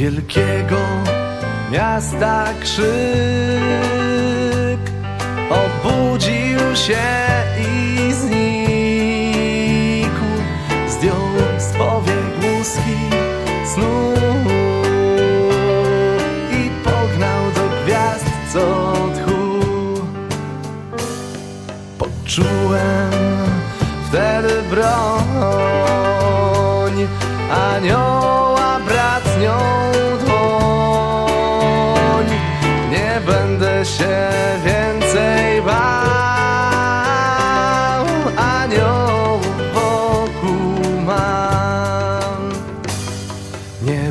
wielkiego miasta krzyk. Obudził się i znikł, zdjął z powiek łuski snu i pognał do gwiazd, co tchu. Poczułem wtedy broń Anioła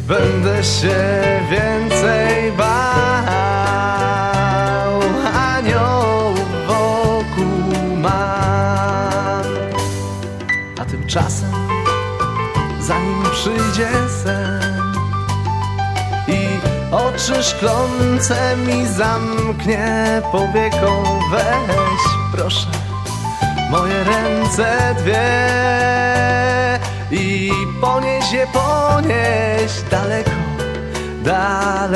będę się więcej bał, aniołów wokół mam. A tymczasem, zanim przyjdzie sen i oczy szklące mi zamknie powieką, weź proszę moje ręce dwie i ponieś je, ponieś daleko, daleko.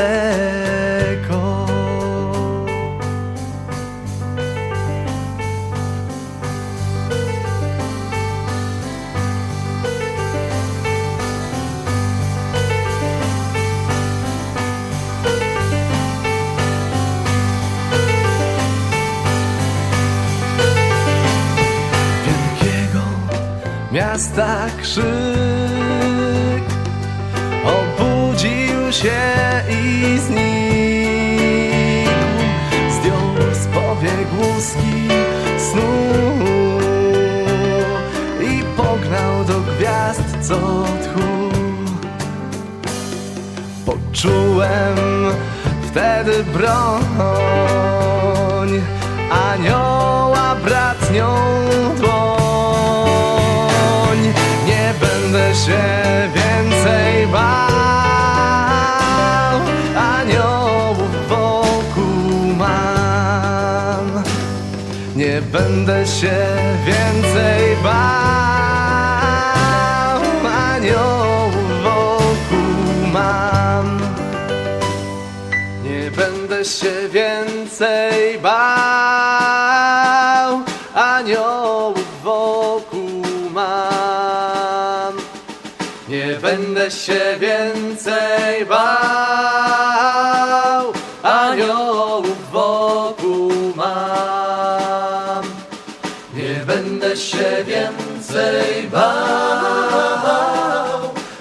Miasta krzyk. Obudził się i znikł, zdjął z powiek łuski snu. I pognał do gwiazd, co tchu. Poczułem wtedy broń. Anioła bratnią dłoń będę się więcej bał. Aniołów wokół mam. Nie będę się więcej bał, aniołów wokół mam. Nie będę się więcej bał, będę się więcej bał, aniołów wokół mam. Nie będę się więcej bał,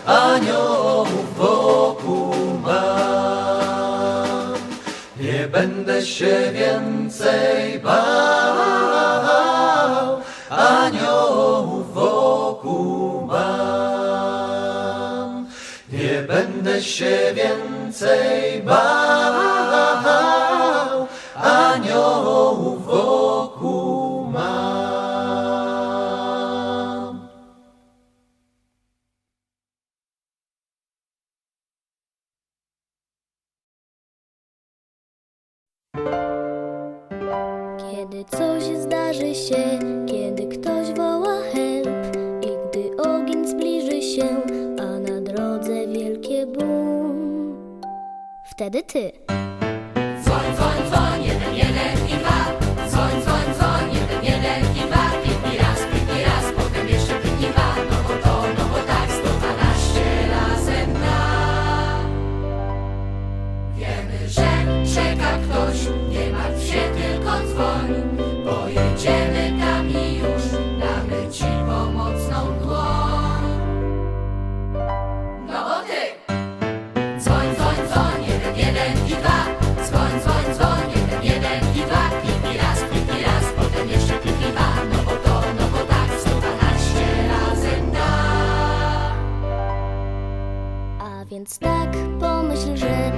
aniołów wokół mam. Nie będę się więcej bał, aniołów się więcej bał, Wtedy ty. Więc tak pomyśl, że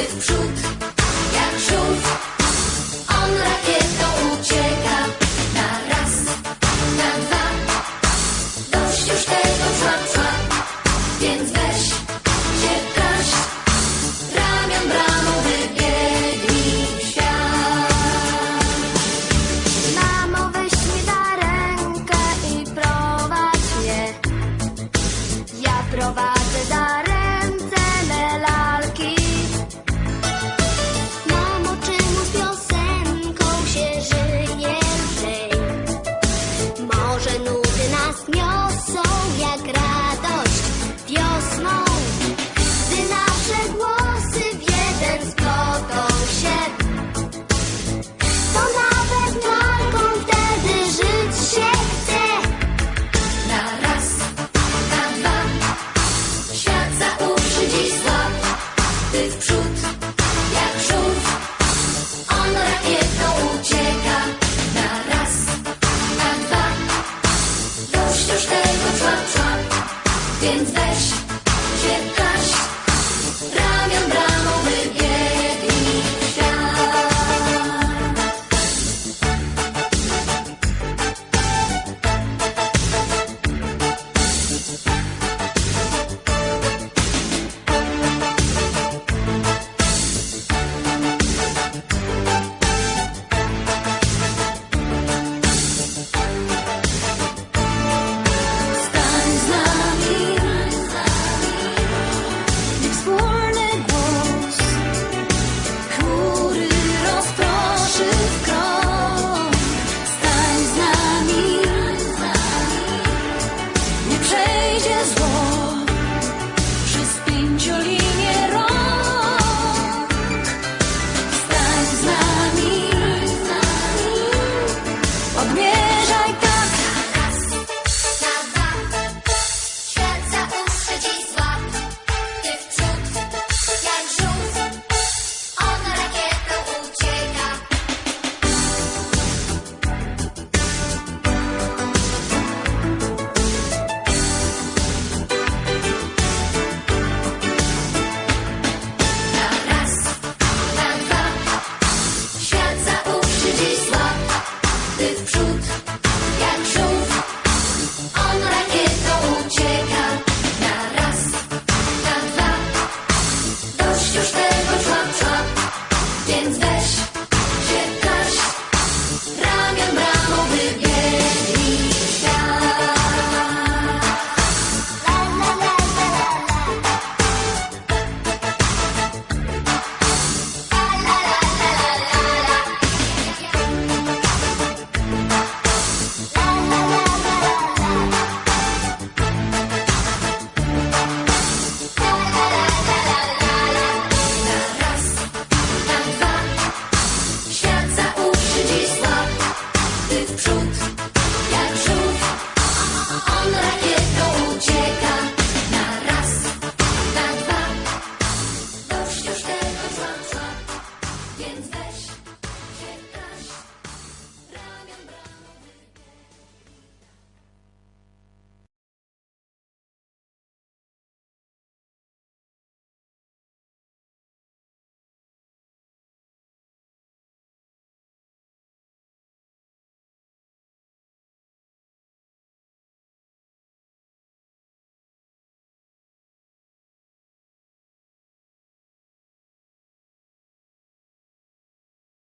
Ty Since the